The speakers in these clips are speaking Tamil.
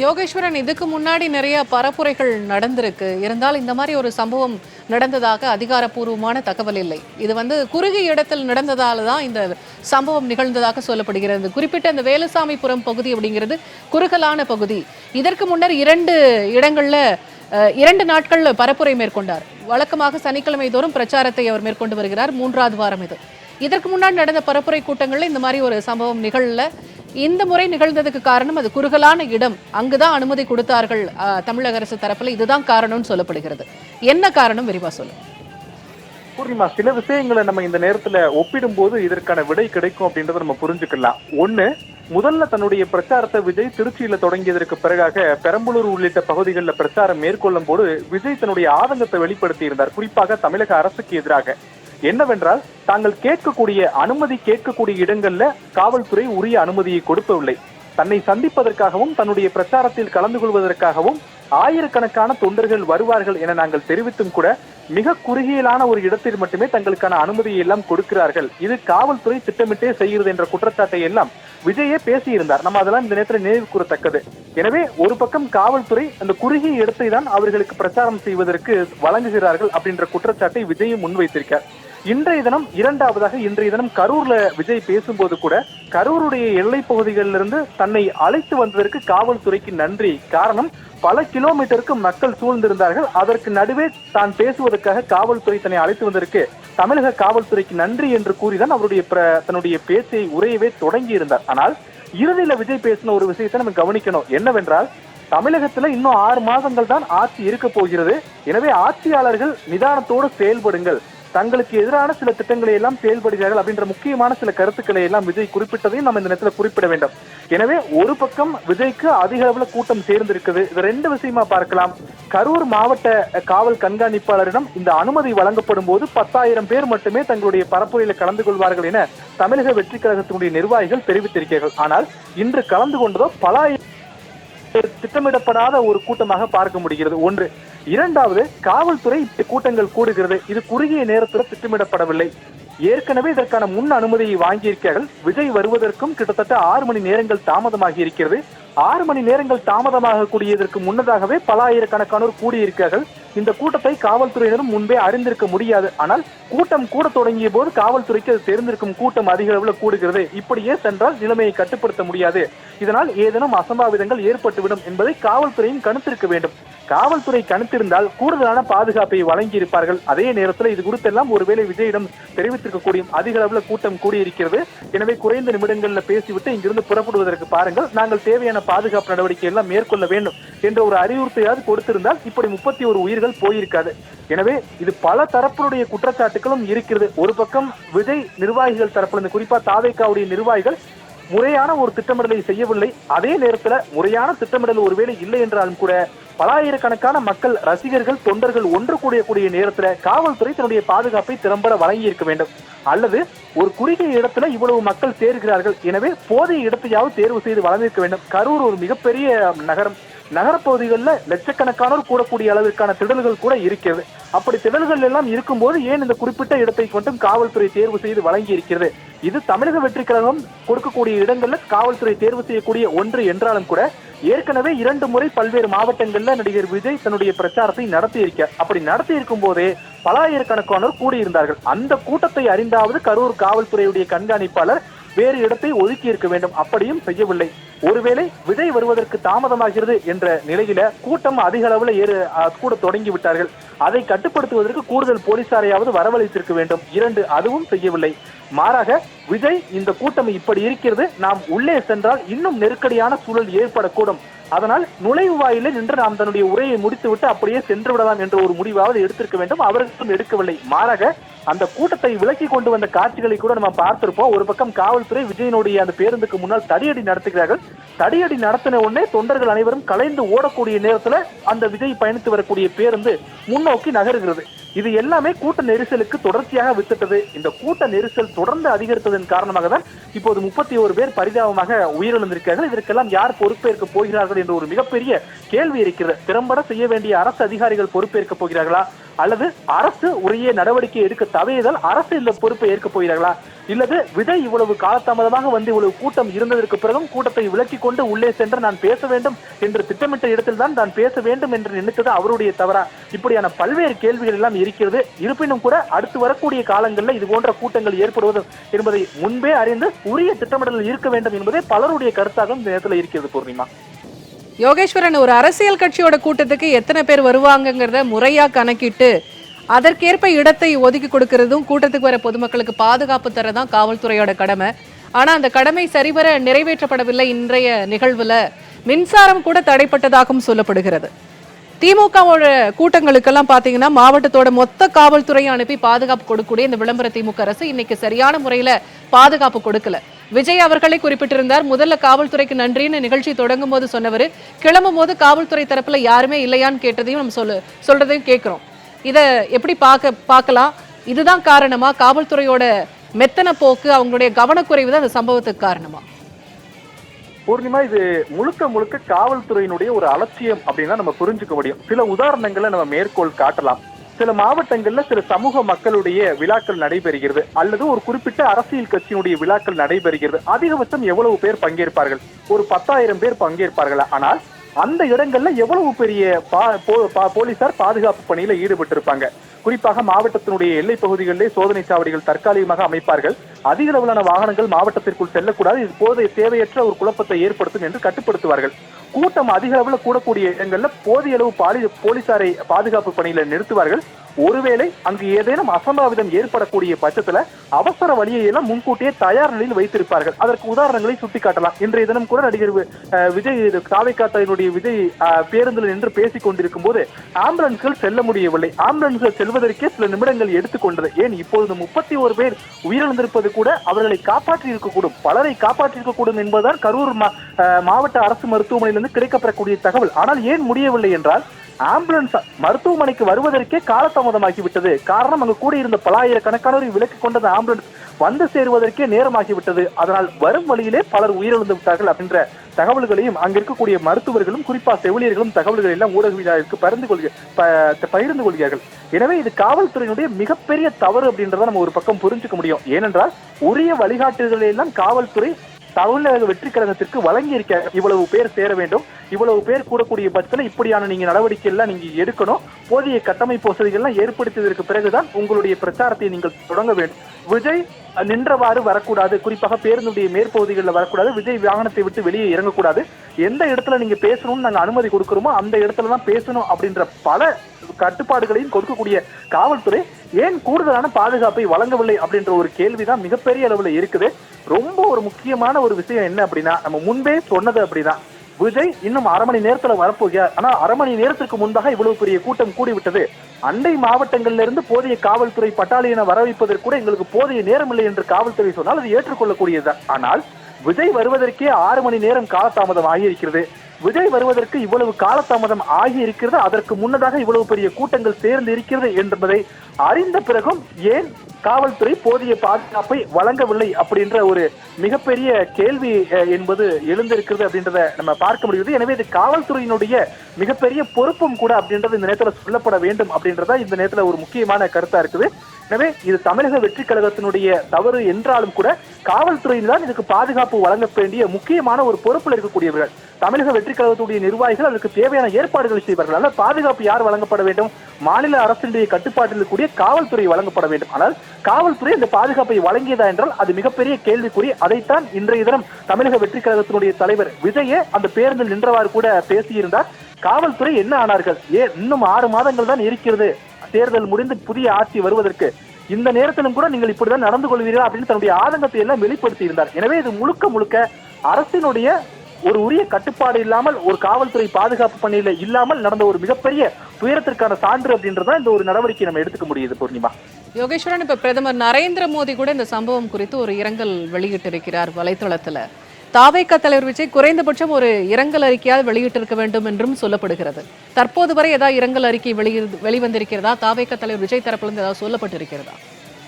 யோகேஸ்வரன் இதுக்கு முன்னாடி நிறைய பரப்புரைகள் நடந்திருக்கு. இருந்தால் இந்த மாதிரி ஒரு சம்பவம் நடந்ததாக அதிகாரப்பூர்வமான தகவல் இல்லை. இது வந்து குறுகிய இடத்தில் நடந்ததால தான் இந்த சம்பவம் நிகழ்ந்ததாக சொல்லப்படுகிறது. குறிப்பிட்ட இந்த வேலுசாமிபுரம் பகுதி அப்படிங்கிறது குறுகலான பகுதி. இதற்கு முன்னர் இரண்டு இடங்களில் இரண்டு நாட்கள் பரப்புரை மேற்கொண்டார். வழக்கமாக சனிக்கிழமை தோறும் பிரச்சாரத்தை அவர் மேற்கொண்டு வருகிறார். மூன்றாவது வாரம் இது. இதற்கு முன்னாடி நடந்த பரப்புரை கூட்டங்களில் இந்த மாதிரி ஒரு சம்பவம் நிகழல இந்த முறை நிகழ்ந்ததுக்கு காரணம் அது குறுகலான இடம். அங்குதான் அனுமதி கொடுத்தார்கள் தமிழக அரசு தரப்புல. இதுதான் காரணம்னு சொல்லப்படுகிறது. என்ன காரணம் விரிவா சொல்லு. பூர்ணிமா சில விஷயங்களை நம்ம இந்த நேரத்துல ஒப்பிடும்போது இதற்கான விடை கிடைக்கும் அப்படின்றத நம்ம புரிஞ்சுக்கலாம். ஒண்ணு முதல்ல தன்னுடைய பிரச்சாரத்தை விஜய் திருச்சியில தொடங்கியதற்கு பிறகாக பெரம்பலூர் உள்ளிட்ட பகுதிகளில் பிரச்சாரம் மேற்கொள்ளும் போது விஜய் தன்னுடைய ஆதங்கத்தை வெளிப்படுத்தி இருந்தார். குறிப்பாக தமிழக அரசுக்கு எதிராக. என்னவென்றால் தாங்கள் கேட்கக்கூடிய அனுமதி கேட்கக்கூடிய இடங்கள்ல காவல்துறை உரிய அனுமதியை கொடுக்கவில்லை தன்னை சந்திப்பதற்காகவும் தன்னுடைய பிரச்சாரத்தில் கலந்து கொள்வதற்காகவும் ஆயிரக்கணக்கான தொண்டர்கள் வருவார்கள் என நாங்கள் தெரிவித்தும் கூட மிக குறுகியலான ஒரு இடத்தில் மட்டுமே தங்களுக்கான அனுமதியை எல்லாம் கொடுக்கிறார்கள். இது காவல்துறை திட்டமிட்டே செய்கிறது என்ற குற்றச்சாட்டை எல்லாம் விஜயே பேசியிருந்தார். நம்ம அதெல்லாம் இந்த நேரத்தில் நினைவு கூறத்தக்கது. எனவே ஒரு பக்கம் காவல்துறை அந்த குறுகிய இடத்தை தான் அவர்களுக்கு பிரச்சாரம் செய்வதற்கு வழங்குகிறார்கள் அப்படின்ற குற்றச்சாட்டை விஜயும் முன்வைத்திருக்கார். இன்றைய தினம் இரண்டாவதாக இன்றைய தினம் கரூர்ல விஜய் பேசும்போது கூட கரூருடைய எல்லை பகுதிகளிலிருந்து தன்னை அழைத்து வந்ததற்கு காவல்துறைக்கு நன்றி. காரணம் பல கிலோமீட்டருக்கு மக்கள் சூழ்ந்திருந்தார்கள். அதற்கு நடுவே தான் பேசுவதற்காக காவல்துறை தன்னை அழைத்து வந்ததற்கு தமிழக காவல்துறைக்கு நன்றி என்று கூறிதான் அவருடைய பிர- தன்னுடைய பேச்சை உரையவே தொடங்கி இருந்தார் ஆனால் இறுதியில விஜய் பேசின ஒரு விஷயத்தை நம்ம கவனிக்கணும். என்னவென்றால் தமிழகத்துல இன்னும் ஆறு மாதங்கள் தான் ஆட்சி இருக்க போகிறது. எனவே ஆட்சியாளர்கள் நிதானத்தோடு செயல்படுங்கள். தங்களுக்கு எதிரான சில திட்டங்களை எல்லாம் செயல்படுகிறார்கள் அப்படின்ற முக்கியமான சில கருத்துக்களை எல்லாம் விஜய் குறிப்பிட்டதையும் நம்ம இந்த நேரத்தில் குறிப்பிட வேண்டும். எனவே ஒரு பக்கம் விஜய்க்கு அதிக அளவுல கூட்டம் சேர்ந்திருக்குது. இது ரெண்டு விஷயமா பார்க்கலாம். கரூர் மாவட்ட காவல் கண்காணிப்பாளரிடம் இந்த அனுமதி வழங்கப்படும் போது பத்தாயிரம் பேர் மட்டுமே தங்களுடைய பரப்புரையில் கலந்து கொள்வார்கள் என தமிழக வெற்றி கழகத்தினுடைய நிர்வாகிகள் தெரிவித்திருக்கிறார்கள். ஆனால் இன்று கலந்து கொண்டதோ பல திட்டமிடப்படாத ஒரு கூட்டமாக பார்க்க முடிகிறது. ஒன்று இரண்டாவது காவல்துறை கூட்டங்கள் கூடுகிறது. இது குறுகிய நேரத்தில் திட்டமிடப்படவில்லை. ஏற்கனவே இதற்கான முன் அனுமதியை வாங்கியிருக்கிறார்கள். விஜய் வருவதற்கும் கிட்டத்தட்ட ஆறு மணி நேரங்கள் தாமதமாகி இருக்கிறது. ஆறு மணி நேரங்கள் தாமதமாக கூடியதற்கு முன்னதாகவே பல ஆயிரக்கணக்கானோர் கூடியிருக்கிறார்கள். இந்த கூட்டத்தை காவல்துறையினரும் முன்பே அறிந்திருக்க முடியாது. ஆனால் கூட்டம் கூட தொடங்கிய போது காவல்துறைக்கு அது தெரிந்திருக்கும் கூட்டம் அதிக அளவில் கூடுகிறது. இப்படியே சென்றால் நிலைமையை கட்டுப்படுத்த முடியாது. இதனால் ஏதேனும் அசம்பாவிதங்கள் ஏற்பட்டுவிடும் என்பதை காவல்துறையும் கணித்திருக்க வேண்டும். காவல்துறை கணித்திருந்தால் கூடுதலான பாதுகாப்பை வழங்கி இருப்பார்கள் அதே நேரத்தில் இது குறித்தெல்லாம் ஒருவேளை விஜயிடம் தெரிவித்திருக்கக்கூடிய அதிக அளவில் கூட்டம் கூடியிருக்கிறது. எனவே குறைந்த நிமிடங்களில் பேசிவிட்டு இங்கிருந்து புறப்படுவதற்கு பாருங்கள். நாங்கள் தேவையான பாதுகாப்பு நடவடிக்கை எல்லாம் மேற்கொள்ள வேண்டும் என்ற ஒரு அறிவுறுத்தையாவது கொடுத்திருந்தால் இப்படி முப்பத்தி ஒரு உயிர்கள் போயிருக்காது. எனவே இது பல தரப்பினுடைய குற்றச்சாட்டுகளும் இருக்கிறது. ஒரு பக்கம் விஜய் நிர்வாகிகள் தரப்புல இருந்து குறிப்பா தாவேக்காவுடைய நிர்வாகிகள் முறையான ஒரு திட்டமிடலை செய்யவில்லை. அதே நேரத்தில் முறையான திட்டமிடல் ஒருவேளை இல்லை என்றாலும் கூட பலாயிரக்கணக்கான மக்கள் ரசிகர்கள் தொண்டர்கள் ஒன்று கூடியக்கூடிய நேரத்துல காவல்துறை தன்னுடைய பாதுகாப்பை திறம்பட வழங்கி இருக்க வேண்டும். அல்லது ஒரு குறுகிய இடத்துல இவ்வளவு மக்கள் சேர்கிறார்கள். எனவே போதிய இடத்தையாவது தேர்வு செய்து வழங்கியிருக்க வேண்டும். கரூர் ஒரு மிகப்பெரிய நகரம். நகரப்பகுதிகளில் லட்சக்கணக்கானோர் கூடக்கூடிய அளவிற்கான திடல்கள் கூட இருக்கிறது. அப்படி திடல்கள் எல்லாம் இருக்கும்போது ஏன் இந்த குறிப்பிட்ட இடத்தை மட்டும் காவல்துறை தேர்வு செய்து வழங்கி இருக்கிறது? இது தமிழக வெற்றி கழகம் கொடுக்கக்கூடிய இடங்கள்ல காவல்துறை தேர்வு செய்யக்கூடிய ஒன்று என்றாலும் கூட ஏற்கனவே இரண்டு முறை பல்வேறு மாவட்டங்கள்ல நடிகர் விஜய் தன்னுடைய பிரச்சாரத்தை நடத்தி இருக்கார் அப்படி நடத்தி இருக்கும் போதே பலாயிரக்கணக்கானோர் கூடியிருந்தார்கள். அந்த கூட்டத்தை அறிந்தாவது கரூர் காவல்துறையுடைய கண்காணிப்பாளர் வேறு இடத்தை ஒதுக்கி இருக்க வேண்டும். அப்படியும் செய்யவில்லை. ஒருவேளை விஜய் வருவதற்கு தாமதமாகிறது என்ற நிலையில கூட்டம் அதிக அளவில் ஏறு கூட தொடங்கி விட்டார்கள் அதை கட்டுப்படுத்துவதற்கு கூடுதல் போலீசாரையாவது வரவழைத்திருக்க வேண்டும். இரண்டு அதுவும் செய்யவில்லை. மாறாக விஜய் இந்த கூட்டம் இப்படி இருக்கிறது. நாம் உள்ளே சென்றால் இன்னும் நெருக்கடியான சூழல் ஏற்படக்கூடும். அதனால் நுழைவு வாயிலில் நின்று நாம் தன்னுடைய உரையை முடித்துவிட்டு அப்படியே சென்று விடலாம் என்ற ஒரு முடிவாவது எடுத்திருக்க வேண்டும். அவர்களும் எடுக்கவில்லை. மாறாக அந்த கூட்டத்தை விலக்கி கொண்டு வந்த காட்சிகளை கூட நம்ம பார்த்திருப்போம். ஒரு பக்கம் காவல்துறை விஜயனுடைய அந்த பேருந்துக்கு முன்னால் தடியடி நடத்துகிறார்கள். தடியடி நடத்தின உடனே தொண்டர்கள் அனைவரும் கலைந்து ஓடக்கூடிய நேரத்துல அந்த விஜய் பயணித்து வரக்கூடிய பேருந்து முன்னோக்கி நகருகிறது. இது எல்லாமே கூட்ட நெரிசலுக்கு தொடர்ச்சியாக வித்திட்டது இந்த கூட்ட நெரிசல் தொடர்ந்து அதிகரித்ததன் காரணமாக தான் இப்போது முப்பத்தி ஒரு பேர் பரிதாபமாக உயிரிழந்திருக்கிறார்கள். இதற்கெல்லாம் யார் பொறுப்பேற்க போகிறார்கள் என்ற ஒரு மிகப்பெரிய கேள்வி இருக்கிறது. திறம்பட செய்ய வேண்டிய அரசு அதிகாரிகள் பொறுப்பேற்க போகிறார்களா? அல்லது அரசு உரிய நடவடிக்கை எடுக்க தவறியதால் அரசு இந்த பொறுப்பை ஏற்க போகிறார்களா? இல்லது விஜய் இவ்வளவு காலதாமதமாக வந்து இவ்வளவு கூட்டம் இருந்ததற்கு பிறகும் கூட்டத்தை விலக்கி கொண்டு உள்ளே சென்று நான் பேச வேண்டும் என்று திட்டமிட்ட இடத்தில் தான் நான் பேச வேண்டும் என்று நினைத்தது அவருடைய தவறா? இப்படியான பல்வேறு கேள்விகள் எல்லாம் இருக்கிறது. இருப்பினும் கூட அடுத்து வரக்கூடிய காலங்களில் இது போன்ற கூட்டங்கள் ஏற்படுவது என்பதை முன்பே அறிந்து உரிய திட்டமிடல் இருக்க வேண்டும் என்பதே பலருடைய கருத்தாக இந்த நேரத்தில் இருக்கிறது பூர்ணிமா. யோகேஸ்வரன் ஒரு அரசியல் கட்சியோட கூட்டத்துக்கு எத்தனை பேர் வருவாங்கங்கிறத முறையா கணக்கிட்டு அதற்கேற்ப இடத்தை ஒதுக்கி கொடுக்கறதும் கூட்டத்துக்கு வர பொதுமக்களுக்கு பாதுகாப்பு தரதான் காவல்துறையோட கடமை. ஆனா அந்த கடமை சரிவர நிறைவேற்றப்படவில்லை இன்றைய நிகழ்வுல. மின்சாரம் கூட தடைப்பட்டதாகவும் சொல்லப்படுகிறது. திமுகவோட கூட்டங்களுக்கெல்லாம் பாத்தீங்கன்னா மாவட்டத்தோட மொத்த காவல்துறையை அனுப்பி பாதுகாப்பு கொடுக்கக்கூடிய இந்த விளம்பர திமுக அரசு இன்னைக்கு சரியான முறையில பாதுகாப்பு கொடுக்கல. விஜய் அவர்களை குறிப்பிட்டிருந்தார் முதல்ல காவல்துறைக்கு நன்றின்னு நிகழ்ச்சி தொடங்கும் போது சொன்னவர் கிளம்பும் போது காவல்துறை தரப்புல யாருமே இல்லையான்னு கேட்டதையும் நம்ம சொல்லு சொல்றதையும் கேட்கிறோம் இதை எப்படி பார்க்க பார்க்கலாம் இதுதான் காரணமா? காவல்துறையோட மெத்தன போக்கு அவங்களுடைய கவனக்குறைவு தான் அந்த சம்பவத்துக்கு காரணமா? பூர்ணிமா இது முழுக்க முழுக்க காவல்துறையினுடைய ஒரு அலட்சியம் அப்படின்னா நம்ம புரிஞ்சுக்க முடியும். சில உதாரணங்களை நம்ம மேற்கோள் காட்டலாம். சில மாவட்டங்கள்ல சில சமூக மக்களுடைய விழாக்கள் நடைபெறுகிறது. அல்லது ஒரு குறிப்பிட்ட அரசியல் கட்சியினுடைய விழாக்கள் நடைபெறுகிறது. அதிகபட்சம் எவ்வளவு பேர் பங்கேற்பார்கள்? ஒரு பத்தாயிரம் பேர் பங்கேற்பார்கள்? ஆனால் அந்த இடங்கள்ல எவ்வளவு பெரிய பா- போ- பா- போலீசார் பாதுகாப்பு பணியில ஈடுபட்டிருப்பாங்க. குறிப்பாக மாவட்டத்தினுடைய எல்லை பகுதிகளிலே சோதனை சாவடிகள் தற்காலிகமாக அமைப்பார்கள். அதிக அளவிலான வாகனங்கள் மாவட்டத்திற்குள் செல்லக்கூடாது. இது போதைய தேவையற்ற ஒரு குழப்பத்தை ஏற்படுத்தும் என்று கட்டுப்படுத்துவார்கள். கூட்டம் அதிக அளவில் கூடக்கூடிய இடங்கள்ல போதிய அளவு பாலி போலீசாரை பாதுகாப்பு பணியில நிறுத்துவார்கள். ஒருவேளை அங்கு ஏதேனும் அசம்பாவிதம் ஏற்படக்கூடிய பட்சத்துல அவசர வழியை எல்லாம் முன்கூட்டியே தயார் நிலையில் வைத்திருப்பார்கள். அதற்கு உதாரணங்களை சுட்டிக்காட்டலாம். இன்றைய தினம் கூட நடிகர் அஹ் விஜய் காவைக்காத்தையினுடைய விஜய் அஹ், பேருந்தில் நின்று பேசிக் கொண்டிருக்கும் போது ஆம்புலன்ஸ்கள் செல்ல முடியவில்லை. ஆம்புலன்ஸ்கள் செல்வதற்கே சில நிமிடங்கள் எடுத்துக்கொண்டது ஏன்? இப்பொழுது முப்பத்தி ஒரு பேர் உயிரிழந்திருப்பது கூட அவர்களை காப்பாற்றி இருக்கக்கூடும் பலரை காப்பாற்றி இருக்கக்கூடும் என்பதுதான் கரூர் மா- மாவட்ட அரசு மருத்துவமனையிலிருந்து கிடைக்கப்பெறக்கூடிய தகவல். ஆனால் ஏன் முடியவில்லை என்றால் ஆம்புலன்ஸ் மருத்துவமனைக்கு வருவதற்கே காலதாமதமாகிவிட்டது. காரணம் அங்கு கூடியிருந்த இருந்த பலாயிரக்கணக்கானோரை விலக்கு கொண்டது ஆம்புலன்ஸ் வந்து சேருவதற்கே நேரமாகி விட்டது அதனால் வரும் வழியிலே பலர் உயிரிழந்து விட்டார்கள் அப்படின்ற தகவல்களையும் அங்க இருக்கக்கூடிய மருத்துவர்களும் குறிப்பா செவிலியர்களும் தகவல்களை எல்லாம் ஊடகவியலாளருக்கு பகிர்ந்து கொள்க பகிர்ந்து கொள்கிறார்கள். எனவே இது காவல்துறையினுடைய மிகப்பெரிய தவறு அப்படின்றத நம்ம ஒரு பக்கம் புரிஞ்சுக்க முடியும். ஏனென்றால் உரிய வழிகாட்டுதலை எல்லாம் காவல்துறை தமிழக வெற்றி கழகத்திற்கு வழங்கி இருக்காங்க. இவ்வளவு பேர் சேர வேண்டும். இவ்வளவு பேர் கூடக்கூடிய பட்சத்தில் இப்படியான நீங்க நடவடிக்கை எல்லாம் நீங்க எடுக்கணும். போதிய கட்டமைப்பு வசதிகள்லாம் ஏற்படுத்தியதற்கு பிறகுதான் உங்களுடைய பிரச்சாரத்தை நீங்கள் தொடங்க வேண்டும். விஜய் நின்றவாறு வரக்கூடாது. குறிப்பாக பேருந்துடைய மேற்பகுதிகளில் வரக்கூடாது. விஜய் வாகனத்தை விட்டு வெளியே இறங்கக்கூடாது. எந்த இடத்துல நீங்க பேசணும்னு நாங்க அனுமதி கொடுக்குறோமோ அந்த இடத்துல தான் பேசணும் அப்படின்ற பல கட்டுப்பாடுகளையும் கொடுக்கக்கூடிய காவல்துறை ஏன் கூடுதலான பாதுகாப்பை வழங்கவில்லை அப்படின்ற ஒரு கேள்விதான் மிகப்பெரிய அளவில் இருக்குது. ரொம்ப ஒரு முக்கியமான ஒரு விஷயம் என்ன அப்படின்னா நம்ம முன்பே சொன்னது அப்படின்னா விஜய் இன்னும் அரை மணி நேரத்துல வரப்போகிறார். ஆனா அரை மணி நேரத்திற்கு முன்பாக இவ்வளவு பெரிய கூட்டம் கூடிவிட்டது. அண்டை மாவட்டங்கள்ல இருந்து போதிய காவல்துறை பட்டாளியனை வர வைப்பதற்கு கூட எங்களுக்கு போதிய நேரம் இல்லை என்று காவல்துறை சொன்னால் அது ஏற்றுக்கொள்ளக்கூடியதுதான். ஆனால் விஜய் வருவதற்கே ஆறு மணி நேரம் காலதாமதம் ஆகியிருக்கிறது. விஜய் வருவதற்கு இவ்வளவு காலதாமதம் ஆகி இருக்கிறது அதற்கு முன்னதாக இவ்வளவு பெரிய கூட்டங்கள் சேர்ந்து இருக்கிறது என்பதை அறிந்த பிறகும் ஏன் காவல்துறை போதிய பாதுகாப்பை வழங்கவில்லை அப்படின்ற ஒரு மிகப்பெரிய கேள்வி அஹ், என்பது எழுந்திருக்கிறது அப்படின்றத நம்ம பார்க்க முடியுது. எனவே இது காவல்துறையினுடைய மிகப்பெரிய பொறுப்பும் கூட அப்படின்றது இந்த நேரத்தில் சொல்லப்பட வேண்டும் அப்படின்றத இந்த நேரத்தில் ஒரு முக்கியமான கருத்தா இருக்குது. எனவே இது தமிழக வெற்றி கழகத்தினுடைய தவறு என்றாலும் கூட காவல்துறையின் தான் இதுக்கு பாதுகாப்பு வழங்க வேண்டிய முக்கியமான ஒரு பொறுப்பில் இருக்கக்கூடியவர்கள். தமிழக வெற்றி கழகத்துடைய நிர்வாகிகள் அதற்கு தேவையான ஏற்பாடுகளை செய்வார்கள். ஆனால் பாதுகாப்பு யார் வழங்கப்பட வேண்டும்? மாநில அரசினுடைய கட்டுப்பாட்டில் இருக்கக்கூடிய காவல்துறை வழங்கப்பட வேண்டும். ஆனால் காவல்துறை அந்த பாதுகாப்பை வழங்கியதா என்றால் அது மிகப்பெரிய கேள்விக்குறி. அதைத்தான் இன்றைய தினம் தமிழக வெற்றி கழகத்தினுடைய தலைவர் விஜயே அந்த பேருந்தில் நின்றவாறு கூட பேசியிருந்தார். காவல்துறை என்ன ஆனார்கள்? ஏன் இன்னும் ஆறு மாதங்கள் தான் இருக்கிறது. தேர்தல் முடிந்து புதிய ஆட்சி வருவதற்கு. இந்த நேரத்திலும் கூட நீங்கள் இப்படிதான் நடந்து கொள்வீர்கள் அப்படின்னு தன்னுடைய ஆதங்கத்தை எல்லாம் வெளிப்படுத்தி இருந்தார். எனவே இது முழுக்க முழுக்க அரசினுடைய ஒரு உரிய கட்டுப்பாடு இல்லாமல் ஒரு காவல்துறை பாதுகாப்பு பணியில இல்லாமல் நடந்த ஒரு மிகப்பெரிய துயரத்திற்கான சான்று அப்படின்றதான் இந்த ஒரு நடவடிக்கை நம்ம எடுத்துக்க முடியுது பூர்ணிமா. யோகேஸ்வரன் இப்ப பிரதமர் நரேந்திர மோடி கூட இந்த சம்பவம் குறித்து ஒரு இரங்கல் வெளியிட்டிருக்கிறார் வலைத்தளத்துல. தாவேக தலைவர் விஜய் குறைந்தபட்சம் ஒரு இரங்கல் அறிக்கையால் வெளியிட்டிருக்க வேண்டும் என்றும் சொல்லப்படுகிறது. தற்போது வரை ஏதாவது இரங்கல் அறிக்கை வெளி வெளிவந்திருக்கிறதா? தாவேக தலைவர் விஜய் தரப்பிலிருந்து ஏதாவது சொல்லப்பட்டிருக்கிறதா?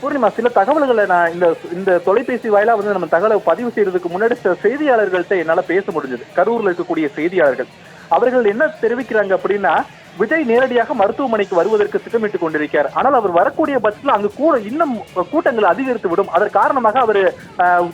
பூர்ணிமா சில தகவல்களை நான் இந்த இந்த தொலைபேசி வாயிலா வந்து நம்ம தகவலை பதிவு செய்யறதுக்கு முன்னாடி சில செய்தியாளர்கள்ட்ட என்னால பேச முடிஞ்சது. கரூர்ல இருக்கக்கூடிய செய்தியாளர்கள். அவர்கள் என்ன தெரிவிக்கிறாங்க அப்படின்னா விஜய் நேரடியாக மருத்துவமனைக்கு வருவதற்கு திட்டமிட்டுக் கொண்டிருக்கிறார். ஆனால் அவர் வரக்கூடிய பட்சத்தில் அங்கு கூட இன்னும் கூட்டங்கள் அதிகரித்து விடும். அதன் காரணமாக அவர்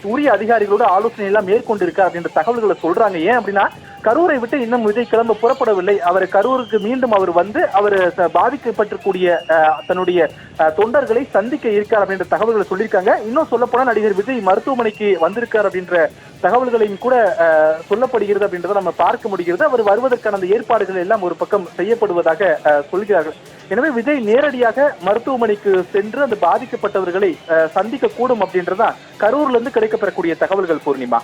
உரிய அதிகாரிகளோட ஆலோசனை எல்லாம் மேற்கொண்டிருக்கார் அப்படின்ற தகவல்களை சொல்றாங்க. ஏன் அப்படின்னா கரூரை விட்டு இன்னும் விஜய் கிளம்ப புறப்படவில்லை. அவர் கரூருக்கு மீண்டும் அவர் வந்து அவர் ச- பாதிக்கப்பட்டிருக்கூடிய அஹ், தன்னுடைய தொண்டர்களை சந்திக்க இருக்கார் அப்படின்ற தகவல்களை சொல்லியிருக்காங்க. இன்னும் சொல்ல போனா நடிகர் விஜய் மருத்துவமனைக்கு வந்திருக்கார் அப்படின்ற தகவல்களையும் கூட சொல்லப்படுகிறது அப்படின்றத நம்ம பார்க்க முடிகிறது. அவர் வருவதற்கான அந்த ஏற்பாடுகள் எல்லாம் ஒரு பக்கம் செய்யப்படுவதாக அஹ், சொல்கிறார்கள். எனவே விஜய் நேரடியாக மருத்துவமனைக்கு சென்று அந்த பாதிக்கப்பட்டவர்களை சந்திக்க கூடும் அப்படின்றதான் கரூர்ல இருந்து கிடைக்கப்பெறக்கூடிய தகவல்கள் பூர்ணிமா.